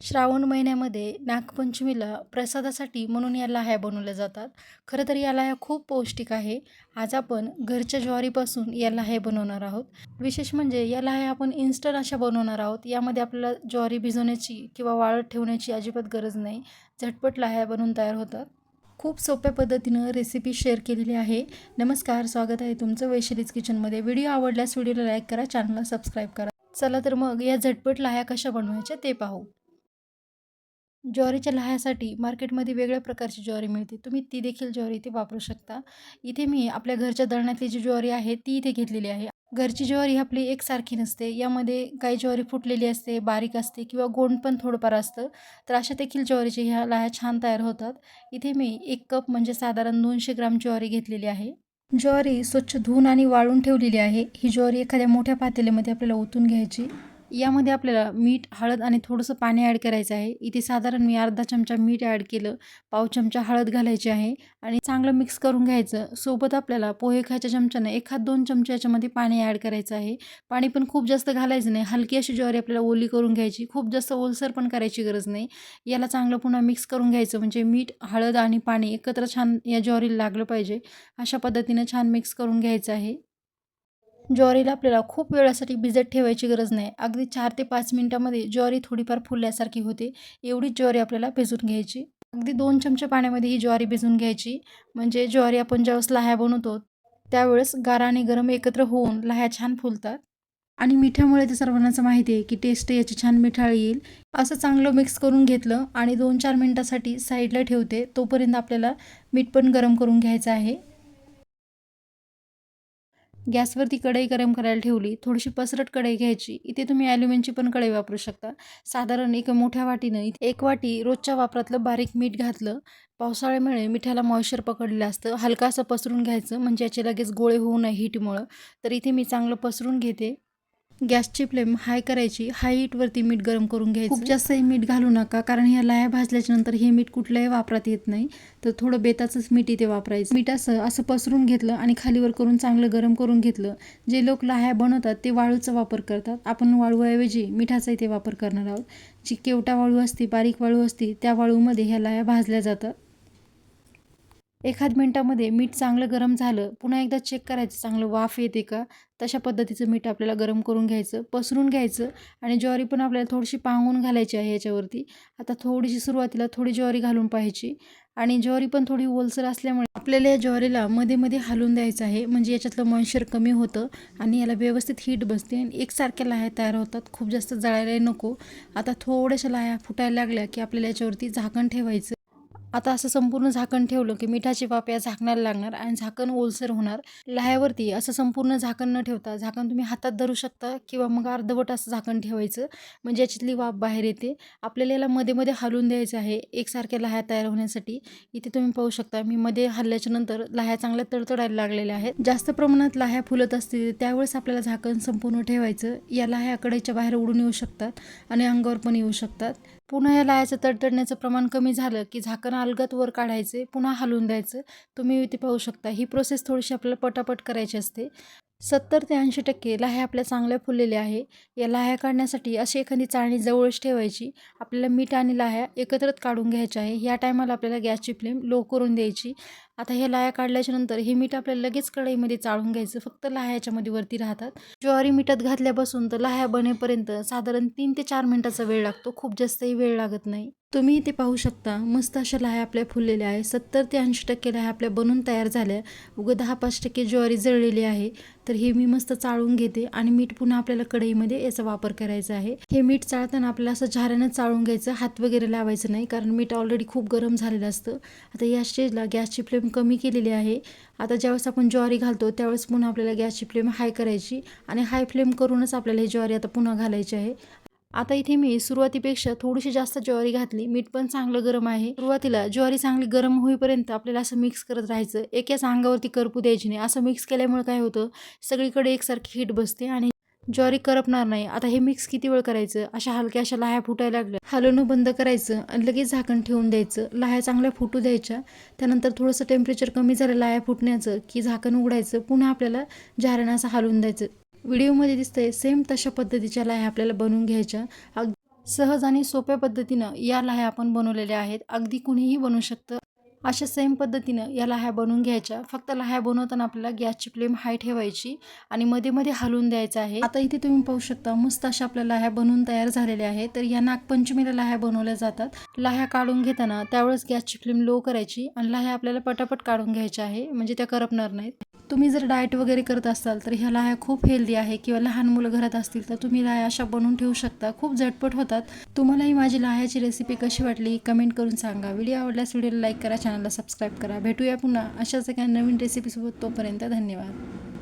श्रावण महिन्यामध्ये नागपंचमीला प्रसादासाठी म्हणून या लाह्या बनवल्या जातात. खरं तर या लाह्या खूप पौष्टिक आहे. आज आपण घरच्या ज्वारीपासून या लाह्या बनवणार आहोत. विशेष म्हणजे या लाह्या आपण इन्स्टंट अशा बनवणार आहोत. यामध्ये आपल्याला ज्वारी भिजवण्याची किंवा वाळत ठेवण्याची अजिबात गरज नाही. झटपट लाह्या बनवून तयार होतात. खूप सोप्या पद्धतीनं रेसिपी शेअर केलेली आहे. नमस्कार स्वागत आहे तुमचं वैशालीज किचनमध्ये व्हिडिओ आवडल्यास व्हिडिओला लाईक करा चॅनलला सबस्क्राईब करा. चला तर मग या झटपट लाह्या कशा बनवायच्या ते पाहू. ज्वारीच्या लाह्यासाठी मार्केटमध्ये वेगळ्या प्रकारची ज्वारी मिळते. तुम्ही ती देखील ज्वारी इथे वापरू शकता. इथे मी आपल्या घरच्या दळण्यातली जी ज्वारी आहे ती इथे घेतलेली आहे. घरची ज्वारी आपली एकसारखी नसते. यामध्ये काही ज्वारी फुटलेली असते बारीक असते किंवा गोंड पण थोडंफार असतं. तर अशा देखील ज्वारीचे ह्या लाह्या छान तयार होतात. इथे मी एक कप म्हणजे साधारण दोनशे ग्राम ज्वारी घेतलेली आहे. ज्वारी स्वच्छ धुवून आणि वाळून ठेवलेली आहे. ही ज्वारी एखाद्या मोठ्या पातेल्यामध्ये आपल्याला ओतून घ्यायची. यामध्ये आपल्याला मीठ हळद आणि थोडंसं पाणी ॲड करायचं आहे. इथे साधारण मी अर्धा चमचा मीठ ॲड केलं पाव चमचा हळद घालायची आहे आणि चांगलं मिक्स करून घ्यायचं. सोबत आपल्याला पोहे खायच्या चमच्यानं एखाद दोन चमचे याच्यामध्ये पाणी ॲड करायचं आहे. पाणी पण खूप जास्त घालायचं नाही. हलकी अशी ज्वारी आपल्याला ओली करून घ्यायची. खूप जास्त ओलसर पण करायची गरज नाही. याला चांगलं पुन्हा मिक्स करून घ्यायचं. म्हणजे मीठ हळद आणि पाणी एकत्र छान या ज्वारीला लागलं पाहिजे. अशा पद्धतीनं छान मिक्स करून घ्यायचं आहे. ज्वारीला आपल्याला खूप वेळासाठी भिजत ठेवायची गरज नाही. अगदी चार ते पाच मिनटामध्ये ज्वारी थोडीफार फुलल्यासारखी होते. एवढीच ज्वारी आपल्याला भिजून घ्यायची. अगदी दोन चमचे पाण्यामध्ये ही ज्वारी भिजून घ्यायची. म्हणजे ज्वारी आपण ज्यावेळेस लाह्या बनवतो त्यावेळेस गारा आणि गरम एकत्र होऊन लाह्या छान फुलतात. आणि मिठ्यामुळे ते सर्वांनाच माहिती आहे की टेस्ट याची छान मिठाळ येईल. असं चांगलं मिक्स करून घेतलं आणि दोन चार मिनटासाठी साईडला ठेवते तोपर्यंत आपल्याला मीठ पण गरम करून घ्यायचं आहे. गॅसवरती कढई गरम करायला ठेवली थोडीशी पसरट कढई घ्यायची. इथे तुम्ही ॲल्युमिनची पण कढई वापरू शकता. साधारण एक मोठ्या वाटीनं इथे एक वाटी रोजच्या वापरातलं बारीक मीठ घातलं. पावसाळ्यामुळे मिठाला मॉइश्चर पकडलेलं असतं. हलका असं पसरून घ्यायचं म्हणजे याचे लगेच गोळे होऊ नये हीटमुळं तर इथे मी चांगलं पसरून घेते. गॅसची फ्लेम हाय करायची हाय हीटवरती मीठ गरम करून घ्यायचं. खूप जास्तही मीठ घालू नका कारण ह्या लाया भाजल्याच्या नंतर हे मीठ कुठल्याही वापरात येत नाही. तर थोडं बेताचंच मीठ इथे वापरायचं. मीठ असं असं पसरून घेतलं आणि खालीवर करून चांगलं गरम करून घेतलं. जे लोक लाह्या बनवतात ते वाळूचा वापर करतात. आपण वाळूऐवजी मिठाचा इथे वापर करणार आहोत. जी केवटा वाळू असते बारीक वाळू असते त्या वाळूमध्ये ह्या लाह्या भाजल्या जातात. एखाद मिनटामध्ये मीठ चांगलं गरम झालं पुन्हा एकदा चेक करायचं चांगलं वाफ येते का? तशा पद्धतीचं मीठ आपल्याला गरम करून घ्यायचं पसरून घ्यायचं आणि ज्वारी पण आपल्याला थोडीशी पांगून घालायची आहे याच्यावरती. आता थोडीशी सुरुवातीला थोडी ज्वारी घालून पाहायची आणि ज्वारी पण थोडी ओलसर असल्यामुळे आपल्याला या ज्वारीला मध्ये मध्ये हलवून द्यायचं आहे. म्हणजे याच्यातलं मॉइश्चर कमी होतं आणि याला व्यवस्थित हीट बसते आणि एकसारख्या लाह्या तयार होतात. खूप जास्त जळायलाही नको. आता थोड्याशा लाह्या फुटायला लागल्या की आपल्याला याच्यावरती झाकण ठेवायचं. आता असं संपूर्ण झाकण ठेवलं की मिठाची वाफ या झाकणाला लागणार आणि झाकण ओलसर होणार. लाह्यावरती असं संपूर्ण झाकण न ठेवता झाकण तुम्ही हातात धरू शकता किंवा मग अर्धवट असं झाकण ठेवायचं. म्हणजे याच्यातली वाफ बाहेर येते. आपल्याला याला मध्ये मध्ये हलवून द्यायचं आहे एकसारख्या लाह्या तयार होण्यासाठी. इथे तुम्ही पाहू शकता मी मध्ये हल्ल्याच्या नंतर लाह्या चांगल्या तडतडायला लागलेल्या आहेत. जास्त प्रमाणात लाह्या फुलत असतील त्यावेळेस आपल्याला झाकण संपूर्ण ठेवायचं. या लाह्या कडेच्या बाहेर उडून येऊ शकतात आणि अंगावर पण येऊ शकतात. पुन्हा या लाह्याचं तडतडण्याचं प्रमाण कमी झालं की झाकण अलगत वर काढायचे पुन्हा हलवून द्यायचं. तुम्ही इथे पाहू शकता. ही प्रोसेस थोडीशी आपल्याला पटापट करायची असते. सत्तर ते ऐंशी टक्के लाह्या आपल्या चांगल्या फुललेल्या आहे. या लाह्या काढण्यासाठी अशी एखादी चाळणी जवळच ठेवायची. आपल्याला मीठ आणि लाह्या एकत्रच काढून घ्यायच्या आहे. या टायमाला आपल्याला गॅसची फ्लेम लो करून द्यायची. आता हे लाया काढल्याच्या नंतर हे मीठ आपल्याला लगेच कढईमध्ये चाळून घ्यायचं. फक्त लाह्या याच्यामध्ये वरती राहतात. ज्वारी मिठात घातल्यापासून तर लाह्या बनेपर्यंत साधारण तीन ते चार मिनिटाचा वेळ लागतो. खूप जास्तही वेळ लागत नाही. तुम्ही इथे पाहू शकता. मस्त अशा लाह्या आपल्या फुललेल्या आहे सत्तर ते ऐंशी टक्के लाह्या आपल्या बनून तयार झाल्या. उगं दहा पाच टक्के ज्वारी जळलेली आहे. तर हे मी मस्त चाळून घेते आणि मीठ पुन्हा आपल्याला कढईमध्ये याचा वापर करायचा आहे. हे मीठ चाळताना आपल्याला असं झाऱ्यानं चाळून घ्यायचं. हात वगैरे लावायचं नाही कारण मीठ ऑलरेडी खूप गरम झालेलं असतं. आता या स्टेजला गॅसची फ्लेम कमी केलेली आहे. आता ज्यावेळेस आपण ज्वारी घालतो त्यावेळेस पुन्हा आपल्याला गॅसची फ्लेम हाय करायची आणि हाय फ्लेम करूनच आपल्याला ही ज्वारी आता पुन्हा घालायची आहे. आता इथे मी सुरुवातीपेक्षा थोडीशी जास्त ज्वारी घातली. मीठ पण चांगलं गरम आहे. सुरुवातीला ज्वारी चांगली गरम होईपर्यंत आपल्याला असं मिक्स करत राहायचं. एकाच अंगावरती करपू द्यायची नाही. असं मिक्स केल्यामुळे काय होतं? सगळीकडे एकसारखी हीट बसते आणि ज्वारी करपणार नाही. आता हे मिक्स किती वेळ करायचं? अशा हलक्या अशा लाह्या फुटायला लागल्या. हलवणं बंद करायचं आणि लगेच झाकण ठेवून द्यायचं. लाह्या चांगल्या फुटू द्यायच्या. त्यानंतर थोडंसं टेम्परेचर कमी झालं लाह्या फुटण्याचं की झाकण उघडायचं. पुन्हा आपल्याला झाऱ्यानं असं हलवून द्यायचं. व्हिडिओमध्ये दिसतंय सेम तशा पद्धतीच्या लाह्या आपल्याला बनवून घ्यायच्या. सहज आणि सोप्या पद्धतीनं या लाह्या आपण बनवलेल्या आहेत. अगदी कुणीही बनवू शकतं. अशा सेम पद्धतीनं या लाह्या बनवून घ्यायच्या. फक्त लाह्या बनवताना आपल्याला गॅसची फ्लेम हाय ठेवायची आणि मध्ये मध्ये हलवून द्यायचं आहे. आता इथे तुम्ही पाहू शकता मस्त अशा आपल्या लाह्या बनवून तयार झालेल्या आहेत. तर या नागपंचमीला लाह्या बनवल्या जातात. लाह्या काढून घेताना त्यावेळेस गॅसची फ्लेम लो करायची आणि लाह्या आपल्याला पटापट काढून घ्यायच्या आहे. म्हणजे त्या करपणार नाहीत. तुम्ही जर डाएट वगैरे करत असाल तर ह्या लाह्या खूप हेल्दी आहे किंवा लहान मुलं घरात असतील तर तुम्ही लाह्या अशा बनवून ठेवू शकता. खूप झटपट होतात. तुम्हालाही माझी लाह्याची रेसिपी कशी वाटली कमेंट करून सांगा. व्हिडिओ आवडल्यास व्हिडिओला लाईक करा चॅनलला सबस्क्राईब करा. भेटूया पुन्हा अशाच एका नवीन रेसिपीसोबत तोपर्यंत धन्यवाद.